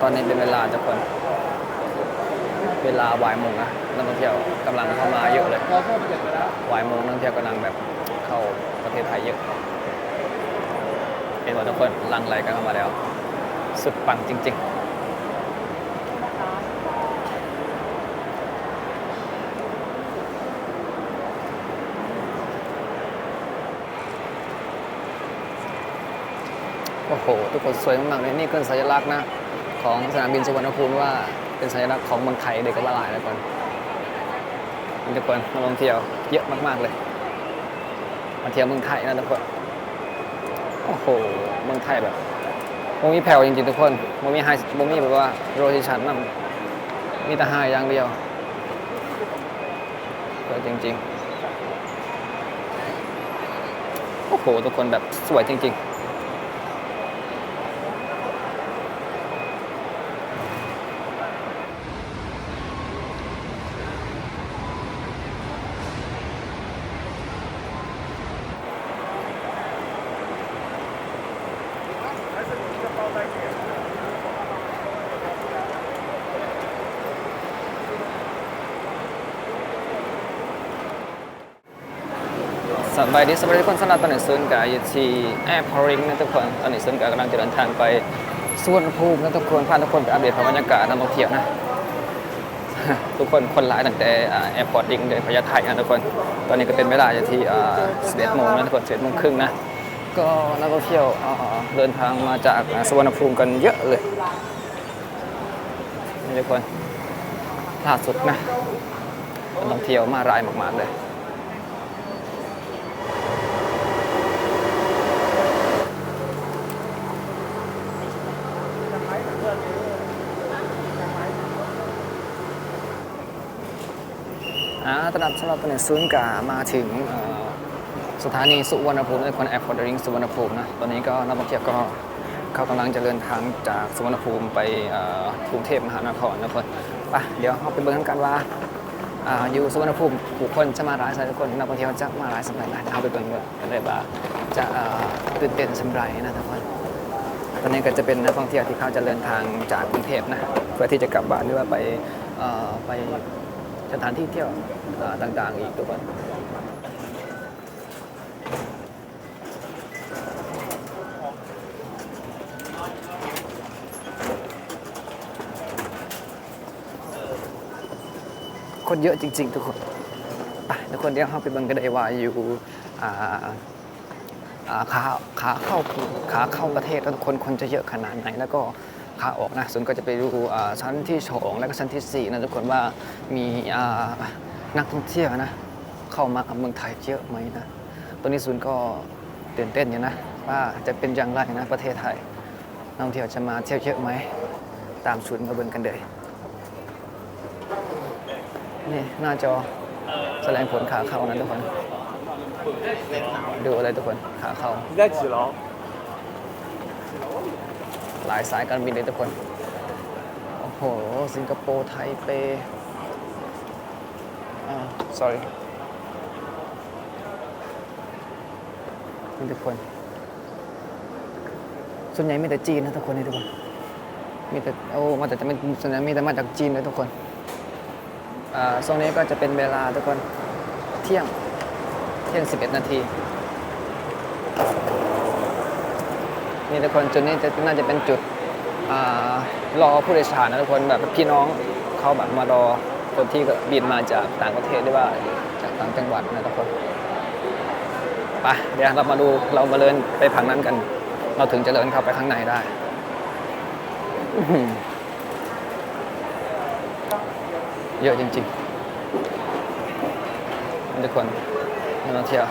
ตอนนี้เป็นเวลาทุกคน เวลาบ่ายโมงนะนักท่องเที่ยวกำลังเข้ามาเยอะเลยเราก็เปลี่ยนไปแล้วบ่ายโมงนักท่องเที่ยวกำลังแบบเข้าประเทศไทยเยอะเห็นหมดทุกคนลังไหลกันเข้ามาแล้ว สุดปังจริง ๆ หทุกคนสวยมากๆเลยนี่คือสัญลักษณ์นะของสนามบินสุวรรณภูมิว่าเป็นสัญลักษณ์ของเมืองไทยเด็กกับว่าหลายนะทุกคนนี่ทุกคนมาลองเที่ยวเยอะมากๆเลย มาเที่ยวเมืองไทยนะทุกคนโอ้โหเมืองไทยแบบโมมีแผ่วจริงๆทุกคนโมมีไฮโมมีแบบว่าโรทิชันนั่นมีแต่ไฮอย่างเดียวสวยจริงๆ โอ้โห ทุกคนแบบสวยจริง ๆ สบายดีสบายดีทุกคนสำหรับตอนนี้ศูนย์กางอยู่ที่แอร์พอริงนะทุกคนตอนนี้ศูนย์กากำลังจะเดินทางไปสวนภูมินะทุกคนพาทุกคนไปอัปเดตบรรยากาศนักท่องเที่ยวนะทุกคนคนหลายตั้งแต่แอร์พอร์ตดิงเดนพญาไทนะทุกคน ตอนนี้ก็เป็นเวลาอยู่ที่11โมงนะทุกคน11โมงครึ่งนะก็นักท่องเที่ยวเดินทางมาจากสวรรณภูมิกันเยอะเลยนี่ทุกคนล่าสุดนะนักท่องเที่ยวมารายมากๆเลย ตลาดสำหรับเป็นศูนย์กามาถึงสถานีสุวรรณภูมิในคนแอร์พอร์ตริงสุวรรณภูมินะ ตอนนี้ก็นักท่องเที่ยวก็เขากำลังจะเดินทางจากสุวรรณภูมิไปกรุงเทพมหานครนะคนไปเดี๋ยวเราไปเบิ่งกันว่าอ่าอยู่สุวรรณภูมิผู้คนจะมาหลายสายทุกคนนักท่องเที่ยวจะมาหลายสำหรับนะเอาไปเบิ่งกันเลยว่าจะตื่นเต้นสำหรับนะทุกคนตอนนี้ก็จะเป็นนักท่องเที่ยวที่เขาจะเดินทางจากกรุงเทพนะเพื่อที่จะกลับบ้านหรือว่าไปไป ถานที่เที่ยวต่างๆ อีกทุกคนคนเยอะจริง ๆ ทุกคนทุกคนเดี๋ยวเราไปบิ่งกันไดวาอยู่ขาขาเข้าขาเข้าประเทศแล้วคนคนจะเยอะขนาดไหนแล้วก็ ขาออกนะส่วนก็จะไปดูชั้นที่สองและก็ชั้นที่ 4 นะทุกคนว่ามีนักท่องเที่ยวนะ เข้ามาเมืองไทยเยอะไหมนะ ตอนนี้ซุนก็ตื่นเต้นอยู่นะ ว่าจะเป็นอย่างไรนะประเทศไทยนักท่องเที่ยวจะมาเที่ยวเยอะไหมตามศูนมาเบิ่งกันเลยนี่หน้าจอแสดงผลขาเข้านะทุกคน ดูอะไรทุกคนขาเข้าได้กี่ล้อ หลายสายการบินเลยทุกคน โอ้โห สิงคโปร์ไทเปอ่า sorry ทุกคน ส่วนใหญ่มีแต่จีนนะทุกคนนี่ทุกคน มีแต่โอ้มาแต่จะไม่ส่วนใหญ่มีแต่มาจากจีนเลยทุกคน อ่าช่วงนี้ก็จะเป็นเวลาทุกคน เที่ยง เที่ยง 11 นาที นี่ทุกคนจุดนี้จะน่าจะเป็นจุดอรอผู้โดยสารนะทุกคนแบบพี่น้องเขาแบบมารอคนที่บินมาจากต่างประเทศหรือว่าจากต่างจังหวัดนะทุกคนไปเดี๋ยวเรามาดูเรามาเดินไปผังนั้นกัน เราถึงจะเดินเข้าไปข้างในได้เยอะจริงๆทุกคนนักท่องเที่ยว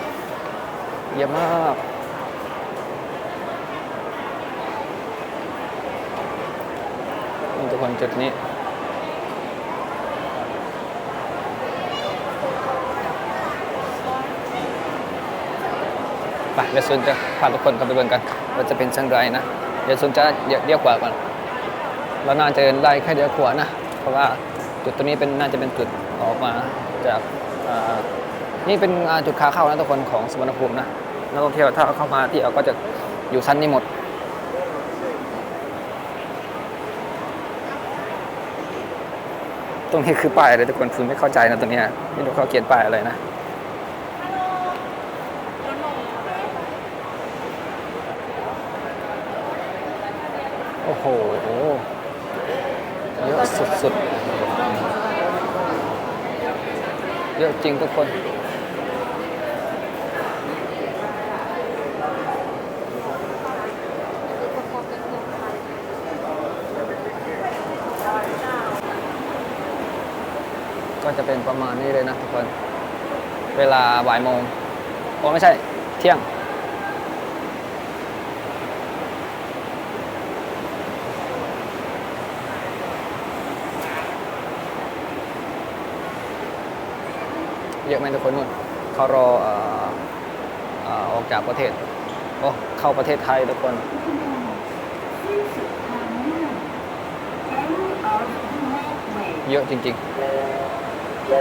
เยอะมาก ทุกคนจุดนี้ ไปเดี๋ยวซุนจะพาทุกคนเข้าไปเบิ่งกันว่าจะเป็นเช่นไรนะ เดี๋ยวซุนจะเลี้ยวขวาก่อนเราน่าจะไล่แค่เลี้ยวขวานะ เพราะว่าจุดตัวนี้เป็นน่าจะเป็นจุดออกมาจากนี่เป็นจุดขาเข้านะทุกคนของสุวรรณภูมินะนักท่องเที่ยวถ้าเข้ามาที่เราก็จะอยู่ชั้นนี้หมด ตรงนี้คือป้ายอะไรทุกคนคือไม่เข้าใจนะตรงนี้ไม่รู้เขาเขียนป้ายอะไรนะโอ้โหเยอะสุดๆเยอะจริงทุกคน ก็จะเป็นประมาณนี้เลยนะทุกคน เวลาบ่ายโมงโอ้ไม่ใช่ เที่ยง เยอะไหมทุกคนนู่นเขารอออเอ่อออกจากประเทศโอ้เข้าประเทศไทยทุกคนเยอะจริง ๆ เห็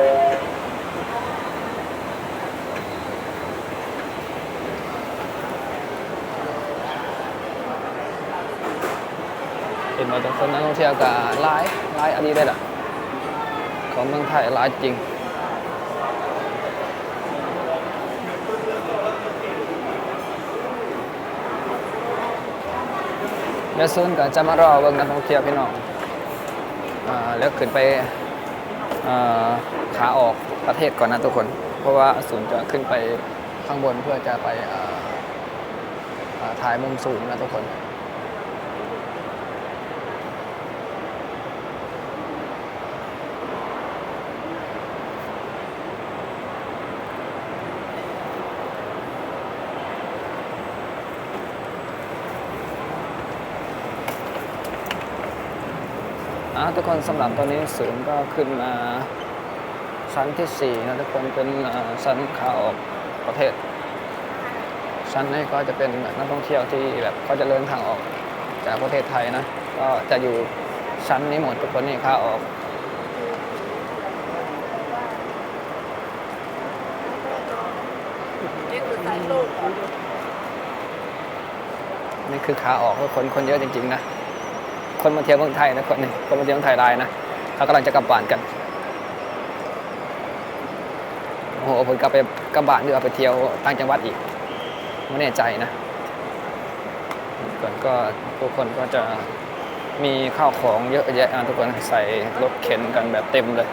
นว่าทุกคนนักท่องเที่ยวกับหลายหลายอันนี้ได้ละของเมืองไทยหลายจริงเดี๋ยวซูนก็จะมารอเบิ่งนักท่องเที่ยวพี่น้องอ่าแล้วขึ้นไป ขาออกประเทศก่อนนะทุกคน เพราะว่าศูนย์จะขึ้นไปข้างบนเพื่อจะไปถ่ายมุมสูงนะทุกคน คนสำหรับตอนนี้ศูนย์ก็ขึ้นมาชั้นที่ 4 นะทุกคนเป็นอ่าชั้นขาออกประเทศ ชั้นนี้ก็จะเป็นนักท่องเที่ยวที่แบบเขาจะเดินทางออกจากประเทศไทยนะ ก็จะอยู่ชั้นนี้หมดทุกคนนี่ขาออกนี่คือสายลูกนี่คือขาออกทุกคนคนเยอะจริง ๆ นะ คนมาเที่ยวเมืองไทยนะคนนี้คนมาเที่ยวเมืองไทยรายนะเขากำลังจะกลับบ้านกันโอ้โหผมกลับไปกลับบ้านหรือเอไปเที่ยวต่างจังหวัดอีกไม่แน่ใจนะก่อนก็ทุกคนก็จะมีข้าวของเยอะแยะนะทุกคนใส่รถเข็นกันแบบเต็มเลย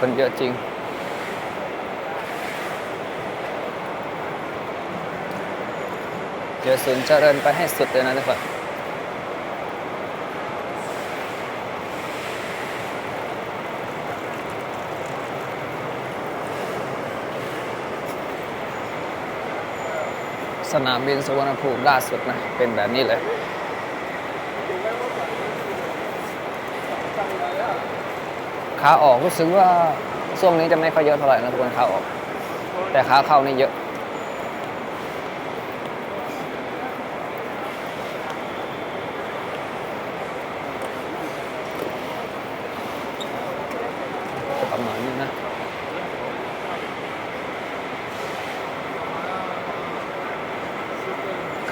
คนเยอะจริง เดี๋ยวศูนย์เจริญไปให้สุดเลยนะทุกคนสนามบินสุวรรณภูมิล่าสุดนะ เป็นแบบนี้เลย ขาออกรู้สึกว่าช่วงนี้จะไม่ค่อยเยอะเท่าไหร่นะทุกคนขาออก แต่ขาเข้านี่เยอะประมาณนี้นะ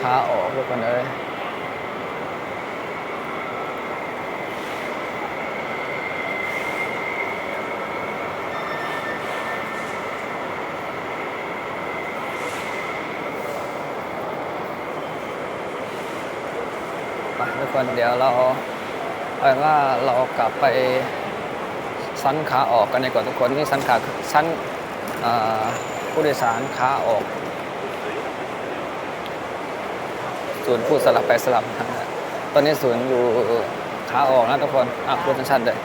ขาออกทุกคนเลย ไปทุกคนเดี๋ยวเราเอาเป็นว่าเรากลับไปชั้นขาออกกันดีกว่าทุกคนนี่ชั้นขาชั้นผู้โดยสารขาออก ศูนย์พูดสลับไปสลับตอนนี้ศูนย์อยู่ขาออกนะทุกคนอะพูดชัดๆเลย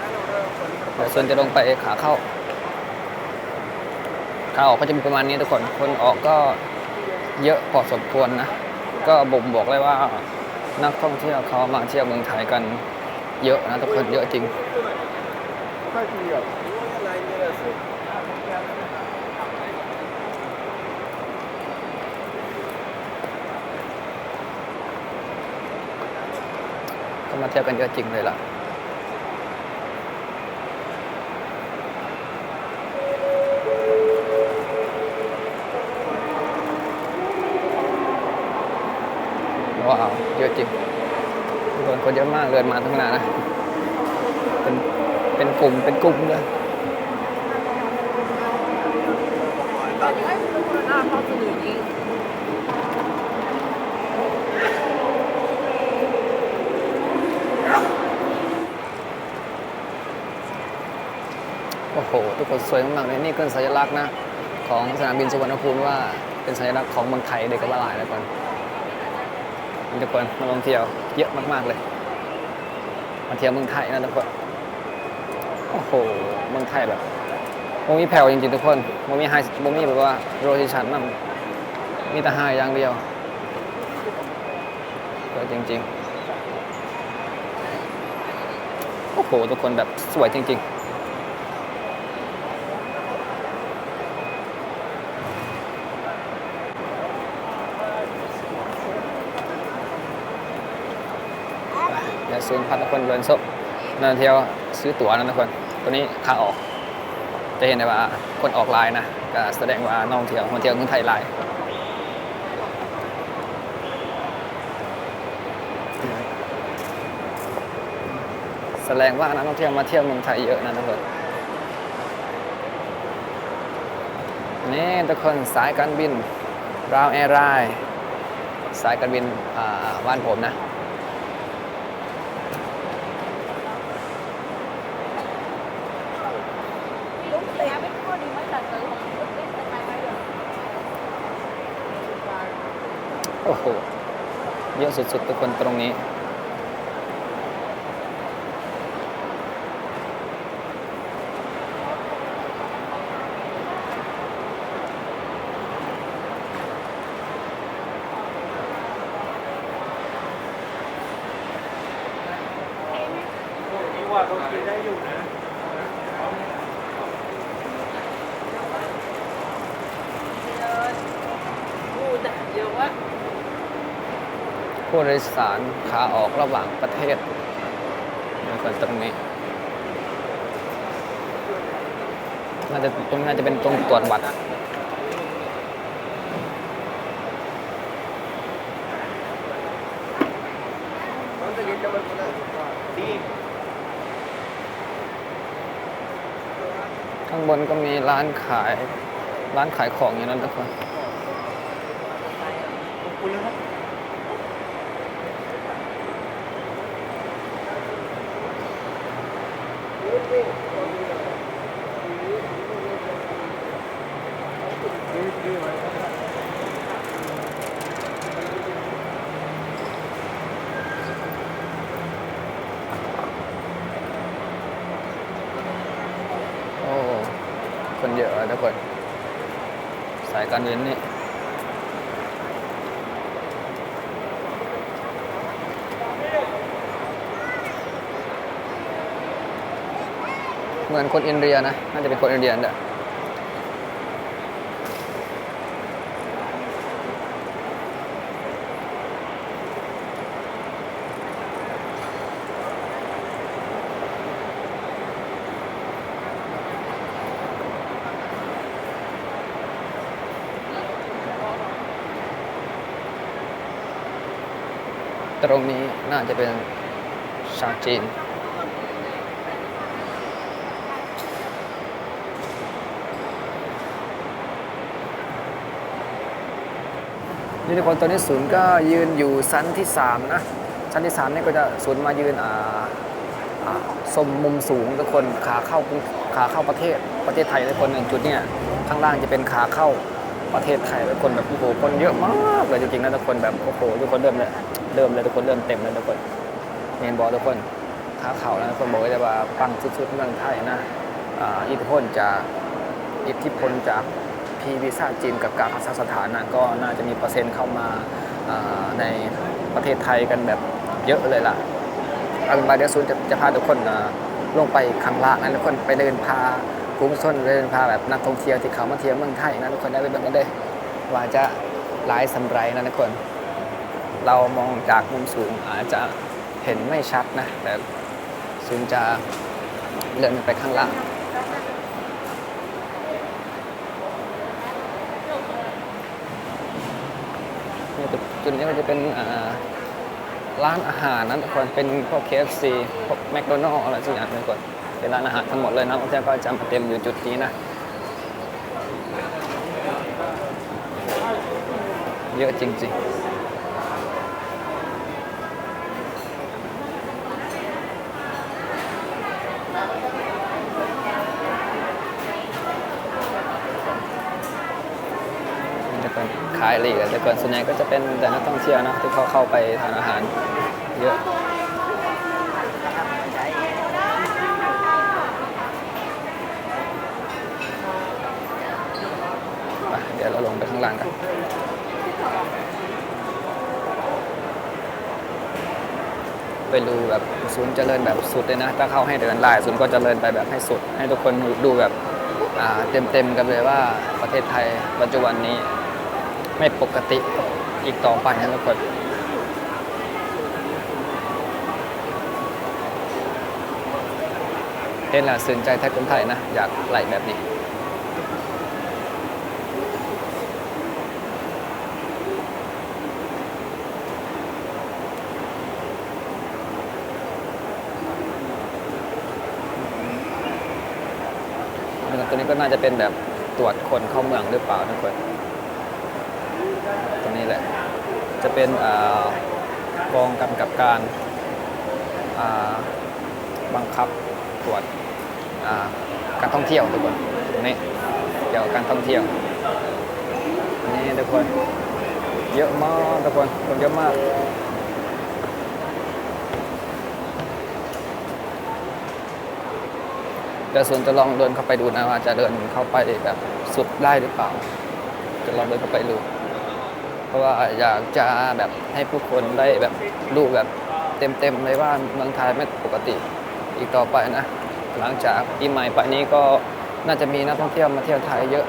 เดี๋ยวส่วนจะลงไปขาเข้า ขาออกก็จะมีประมาณนี้ทุกคน คนออกก็เยอะพอสมควรนะ ก็บ่งบอกเลยว่า นักท่องเที่ยวเขามาเที่ยวเมืองไทยกันเยอะนะทุกคนเยอะจริงเขามาเที่ยวกันเยอะจริงเลยล่ะ เดินมาทั้งนั้นนะ เป็นเป็นกลุ่มเป็นกลุ่มเลยโอ้โห ทุกคนสวยมากเลยนี่เป็นสัญลักษณ์นะ ของสนามบินสุวรรณภูมิว่าเป็นสัญลักษณ์ของเมืองไทยเด็กกระบลายแล้วกันทุกคนมาลองเที่ยวเยอะมาก ๆ เลย มาเที่ยวเมืองไทยนะทุกคน โอ้โห เมืองไทยแบบโมมีแผ่วจริงๆทุกคนโมมีไฮโมมีแบบว่าโรติชันนั่นมีแต่ไฮอย่างเดียวก็จริงๆ โอ้โห ทุกคนแบบสวยจริง ๆูนพัดทุกคนเดินซนันเที่ยวซื้อตั๋วนะทุกคน ตัวนี้ขาออก จะเห็นได้ว่าคนออกไลน์นะก็แสดงว่าน้องเที่ยวมาเที่ยวเมืองไทยลน์แสดงว่านักท่องเที่ยวมาเที่ยวเมืองไทยเยอะนะทุกคนนี่ทุกคนสายการบินราวแอร์ไลน์สายการบินอ่าบ้านผมนะ ยอะสุดๆทุกคนตรงนี้มีว่าเขากินได้อยู่นะ ผู้โดยสารขาออกระหว่างประเทศทุกคนตรงนี้น่าจะตรงนี้น่าจะเป็นตรงตรวจบัตรดีข้างบนก็มีร้านขาย ร้านขายของอย่างนั้นทุกคน ขอบคุณนะครับ โอ้ คนเยอะทุกคน สายการบินนี่ เหมือนคนอินเดียนะ น่าจะเป็นคนอินเดียแหละตรงนี้น่าจะเป็นชาวจีน นี่ทุกคนตอนนี้ศูนย์ก็ยืนอยู่ชั้นที่ 3 นะ ชั้นที่ 3 นี่ก็จะศูนย์มายืนอ่าสมมุมสูงทุกคนขาเข้ากุขาเข้าประเทศประเทศไทยทุกคนหนึ่งจุดเนี่ยข้างล่างจะเป็นขาเข้าประเทศไทยทุกคนแบบโอ้โหคนเยอะมากเลยจริงๆนะทุกคนแบบโอ้โหทุกคนเริ่มเลยเริ่มเลยทุกคนเริ่มเต็มเลยทุกคนเมนบอลทุกคนขาเข่านะทุกคนบอกเลยว่าปังสุดๆเมืองไทยนะอิทธิพลจากอิทธิพลจาก พีวีซ่าจีนกับการคาซัคสถานนะก็น่าจะมีเปอร์เซ็นต์เข้ามาในประเทศไทยกันแบบเยอะเลยล่ะอาเป็นบาเดียซูนจะจะพาทุกคนลงไปข้างล่างนะทุกคนไปเดินพากรุ้งส้นเดินพาแบบนักท่องเที่ยวที่เขามาเที่ยวเมืองไทยนะทุกคนได้ไปเบิ่งกันเลยว่าจะหลายสำไรนะทุกคน เรามองจากมุมสูงอาจจะเห็นไม่ชัดนะแต่ซูมจะเลื่อนไปข้างล่าง เนี่ย จุดนี้ก็จะเป็นร้านอาหารนะทุกคนเป็นพวก KFC พวกแมคโดนัลล์อะไรสักอย่างทุกคนเป็นร้านอาหารทั้งหมดเลยนะท่องเที่ยวก็จะมาเต็มอยู่จุดนี้นะเยอะจริงๆ จะเป็นขายหลีกแต่ก่อนส่วนใหญ่ก็จะเป็นแต่นักท่องเที่ยวนะที่เขาเข้าไปทานอาหารเยอะเดี๋ยวเราลงไปข้างล่างกันไปดูแบบศูนย์เจริญแบบสุดเลยนะ ถ้าเข้าให้เดินไล่ศูนย์ก็เจริญไปแบบให้สุด ให้ทุกคนดูแบบเต็มๆกันเลยว่าประเทศไทยปัจจุบันนี้ ไม่ปกติอีกต่อไปนะทุกคนเห็นแล้วสืนใจไทยคนไทยนะ อยากไหลแบบนี้ตัวนี้ก็น่าจะเป็นแบบตรวจคนเข้าเมืองหรือเปล่าทุกคนตัวนี้แหละ จะเป็นอกองกำกับการาบังคับตรวจการท่องเที่ยวทุกคนนี้เกี่ยวกับการท่องเที่ยวนี่ทุกคนเยอะมากทุกคนคนเยอะมากเดี๋ยวส่วนจะลองเดินเข้าไปดูนะว่าจะเดินเข้าไปแบบสุดได้หรือเปล่า จะลองเดินเข้าไปดู ราะว่าอยากจะแบบให้ผู้คนได้แบบรู้แบบเต็มๆเลยว่าเมืองไทยไม่ปกติอีกต่อไปนะ หลังจากปีใหม่ไปนี้ก็น่าจะมีนักท่องเที่ยวมาเที่ยวไทยเยอะ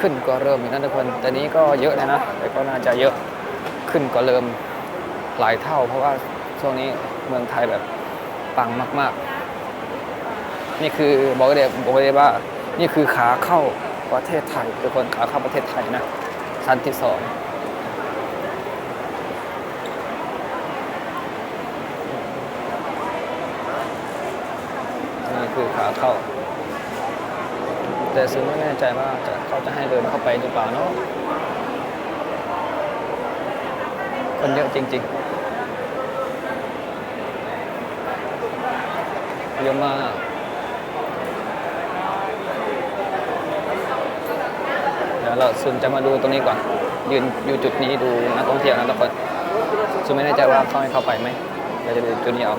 ขึ้นกว่าเริ่มอีกนะทุกคนแต่นี้ก็เยอะนะนะแต่ก็น่าจะเยอะขึ้นกว่าเริ่มหลายเท่า เพราะว่าช่วงนี้เมืองไทยแบบปังมาก ๆ นี่คือบอกเลยบอกเลยว่า นี่คือขาเข้าประเทศไทยทุกคนขาเข้าประเทศไทยนะชั้นที่สอง คือขาเข้า แต่ซึ่งไม่แน่ใจว่าจะเขาจะให้เดินเข้าไปหรือเปล่าเนาะคนเยอะจริงๆเยอะมากเดี๋ยวเราซุนจะมาดูตรงนี้ก่อน ยืนอยู่จุดนี้ดูนักท่องเที่ยวนะทุกคนซุนไม่แน่ใจว่าเขาให้เข้าไปไหมเราจะดูจุดนี้เอา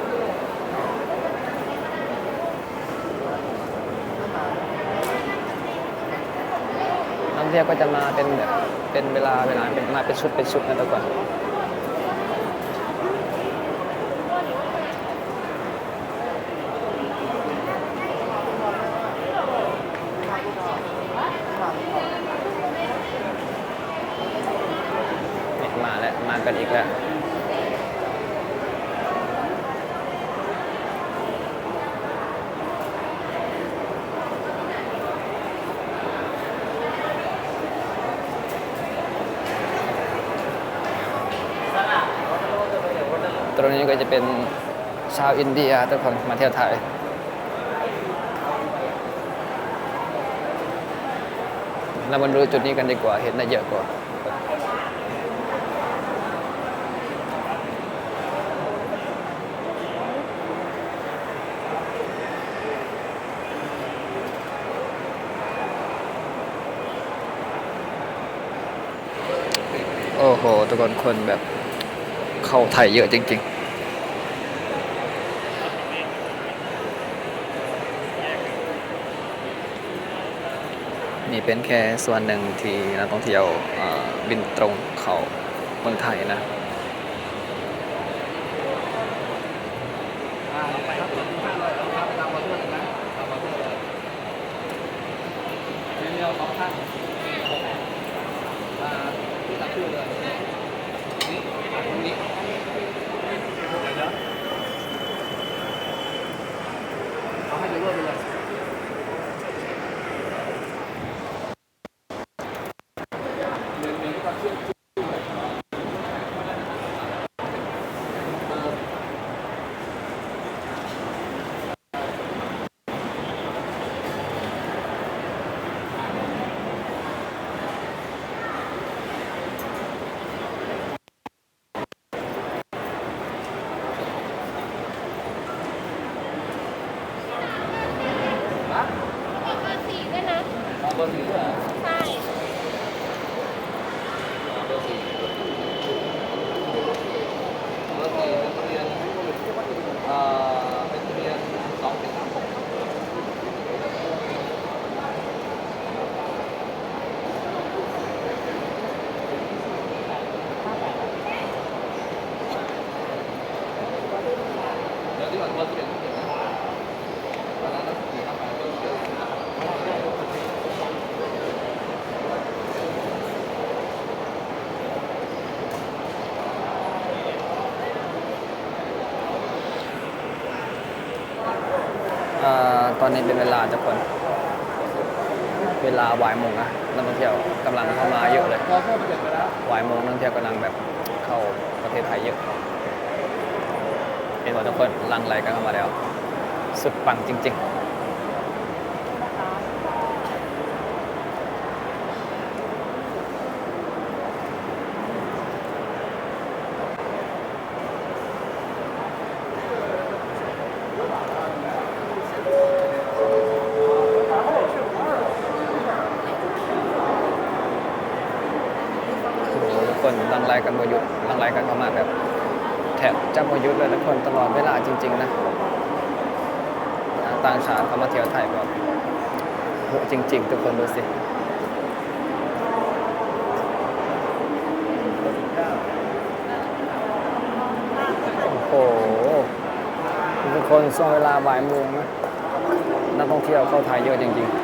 ที่ยวก็จะมาเป็นแบบเป็นเวลาเวลาเป็นมาเป็นชุดเป็นชุดนะทุกคนนี่มาแล้วมากันอีกแล้ว ก็จะเป็นชาวอินเดียทุกคนมาเที่ยวไทย เรามาดูจุดนี้กันดีกว่า เห็นได้เยอะกว่าโอ้โหทุกคนคนแบบเข้าไทยเยอะจริง ๆ นี่เป็นแค่ส่วนหนึ่งที่นักท่องเที่ยวบินตรงเข้าเมืองไทยนะ เเบอร์สี่ด้วยนะ เบอร์สี่เหรอ ใช่ เบอร์สี่เบอร์สี่เป็นทะเบียนเอ่อเป็นทะเบียนสองเป็นสามหก เดี๋ยวที่ก่อนเบอร์สิบเอ็ดเดี๋ยวนะตอนนั้นนะสี่ห้าแปดเบอร์สิบเอ็ดอ่าตอนนี้เป็นเวลา ทุกคน เวลาบ่ายโมงนะนักท่องเที่ยวกำลังเข้ามาเยอะเลยวายโมงนักท่องเที่ยวกำลังแบบเข้าประเทศไทยเยอะเห็นว่าทุกคนลังไหลกันเข้ามาแล้ว สุดปังจริง ๆโอ้โหทุกคนหลังไหลกันมาหยุดหลังไหลกันเข้ามาแบบแทบจะมาหยุดเลยทุกคนตลอดเวลาจริง ๆ นะต่างชาติเข้ามาเที่ยวไทยก็ โหจริง ๆ ทุกคนดูสิโอ้โหทุกคนช่วงเวลาบ่ายโมงนะนักท่องเที่ยวเข้าไทยเยอะจริง ๆ